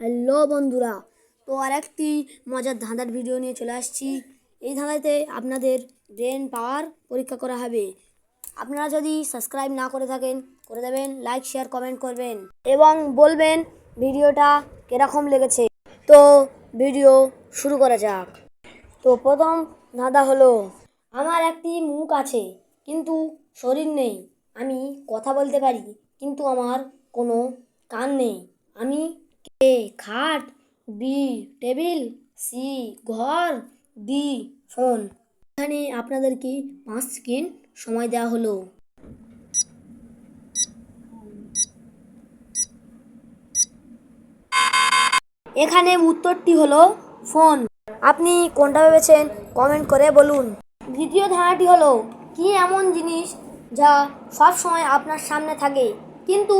Hello বন্ধুরা, তো আর একটি মজার ধাঁধার ভিডিও নিয়ে চলে আসছি। এই ধাঁধাতে আপনাদের ব্রেন পাওয়ার পরীক্ষা করা হবে। আপনারা যদি সাবস্ক্রাইব না করে থাকেন, করে দেবেন লাইক শেয়ার কমেন্ট করবেন এবং বলবেন ভিডিওটা কীরকম লেগেছে। তো ভিডিও শুরু করা যাক। তো প্রথম ধাঁধা হলো, আমার একটি মুখ আছে, কিন্তু শরীর নেই। আমি কথা বলতে পারি, কিন্তু আমার কোনো কান নেই। আমি কে খাট, বি টেবিল, সি ঘর, ডি ফোন। এখানে আপনাদেরকে পাঁচ সেকেন্ড সময় দেওয়া হলো? এখানে উত্তরটি হলো ফোন। আপনি কোনটা ভেবেছেন কমেন্ট করে বলুন। দ্বিতীয় ধারণাটি হলো, কি এমন জিনিস যা সব সময় আপনার সামনে থাকে, কিন্তু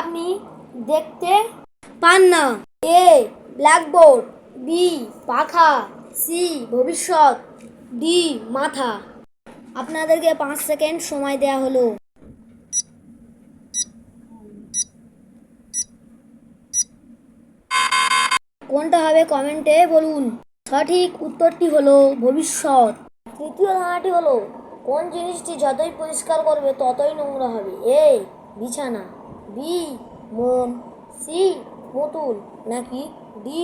আপনি দেখতে পান না এ, ব্ল্যাকবোর্ড। বি, পাখা। সি, ভবিষ্যৎ। ডি, মাথা। আপনাদেরকে পাঁচ সেকেন্ড সময় দেয়া হলো। কোনটা হবে কমেন্টে বলুন। সঠিক উত্তরটি হলো ভবিষ্যৎ। তৃতীয় ধারণাটি হলো, কোন জিনিসটি যতই পরিষ্কার করবে ততই নোংরা হবে? এ, বিছানা। বি, মন। সি পুতুল নাকি ডি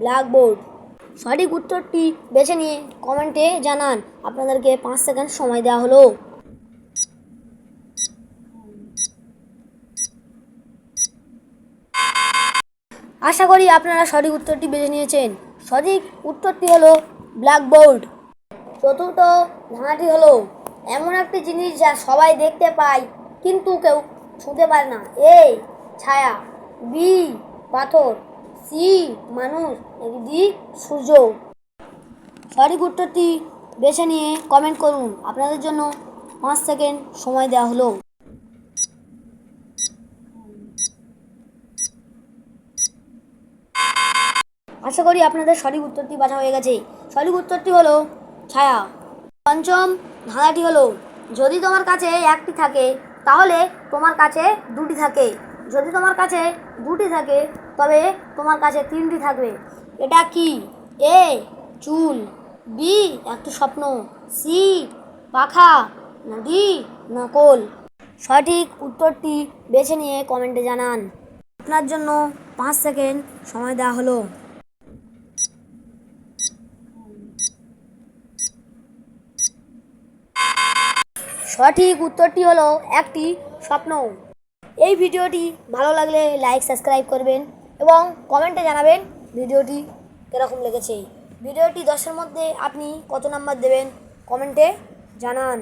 ব্ল্যাকবোর্ড? সঠিক উত্তরটি বেছে নিয়ে কমেন্টে জানান। আপনাদেরকে পাঁচ সেকেন্ড সময় দেওয়া হলো। আশা করি আপনারা সঠিক উত্তরটি বেছে নিয়েছেন। সঠিক উত্তরটি হলো ব্ল্যাকবোর্ড। চতুর্থ ধাঁধাটি হলো, এমন একটি জিনিস যা সবাই দেখতে পায়, কিন্তু কেউ ছুঁতে পারে না। এ ছায়া। বি পাথর সি মানুষ ডি সূর্য। সঠিক উত্তরটি বেছে নিয়ে কমেন্ট করুন। আপনাদের জন্য পাঁচ সেকেন্ড সময় দেওয়া হলো। আশা করি আপনাদের সঠিক উত্তরটি বাছা হয়ে গেছে। সঠিক উত্তরটি হলো ছায়া। পঞ্চম ধাঁধাটি হলো, যদি তোমার কাছে একটি থাকে, তাহলে তোমার কাছে দুটি থাকে। যদি তোমার কাছে দুটি থাকে তবে তোমার কাছে তিনটি থাকবে। এটা কি? এ, চুল। বি, একটি স্বপ্ন। সি, পাখা। না, ডি, না, কোল। সঠিক উত্তরটি বেছে নিয়ে কমেন্টে জানান। আপনার জন্য পাঁচ সেকেন্ড সময় দেওয়া হলো। সঠিক উত্তরটি হলো একটি স্বপ্ন। এই ভিডিওটি ভালো লাগলে লাইক, সাবস্ক্রাইব করবেন। এবং কমেন্টে জানাবেন ভিডিওটি কীরকম লেগেছে। ভিডিওটি দশের মধ্যে আপনি কত নাম্বার দেবেন কমেন্টে জানান।